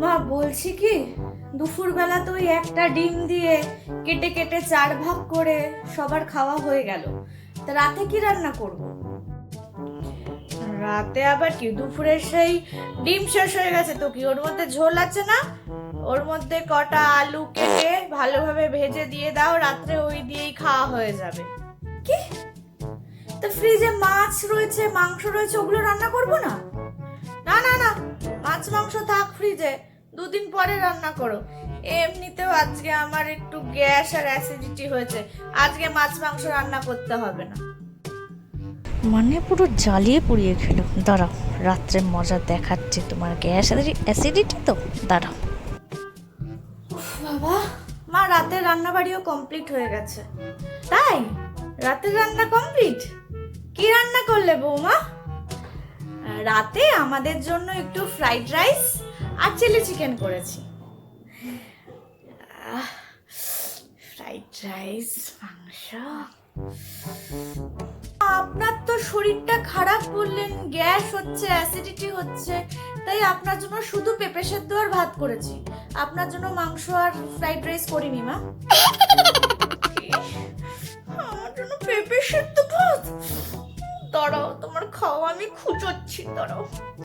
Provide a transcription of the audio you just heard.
মা, বলছি কি? দুপুরবেলা তো ওই একটা ডিম দিয়ে কেটে কেটে চার ভাগ করে সবার খাওয়া হয়ে গেল। তা রাতে কি রান্না করব? রাতে আবার কি? দুপুরের সেই ডিম শেষ হয়ে গেছে তো কি? ওর মধ্যে ঝোল আছে না? ওর মধ্যে কটা আলু কেটে ভালোভাবে ভেজে দিয়ে দাও, রাত্রে ওই দিয়েই খাওয়া হয়ে যাবে। কি? তো ফ্রিজে মাছ রয়েছে, মাংস রয়েছে, ওগুলো রান্না করব না? ফ্রিজে দুদিন পরে রান্না করো। এমনিতেও আজকে আমার একটু গ্যাস আর অ্যাসিডিটি হয়েছে। আজকে মাছ মাংস রান্না করতে হবে না। মানে পুরো জ্বালিয়ে পুড়িয়ে খেলো। দাঁড়াও রাত্রে মজা দেখাচ্ছে তোমার গ্যাস অ্যাসিডিটি তো। দাঁড়াও বাবা মা রাতের রান্না বাড়িও কমপ্লিট হয়ে গেছে। তাই? রাতের রান্না কমপ্লিট কি রান্না করলে বৌমা? রাতে আমাদের জন্য একটু ফ্রাইড রাইস আর চিলি চিকেন করেছি। ফ্রাইড রাইস মাংস। আপনার তো শরীরটা খারাপ বললেন, গ্যাস হচ্ছে অ্যাসিডিটি হচ্ছে, তাই আপনার জন্য শুধু পেঁপে সেদ্ধ আর ভাত করেছি। আপনার জন্য মাংস আর ফ্রাইড রাইস করিনি, মা। আমার জন্য পেঁপে সেদ্ধ ভাত? দাঁড়াও, তোমার খাওয়া আমি খুঁজোচ্ছি, দাঁড়াও।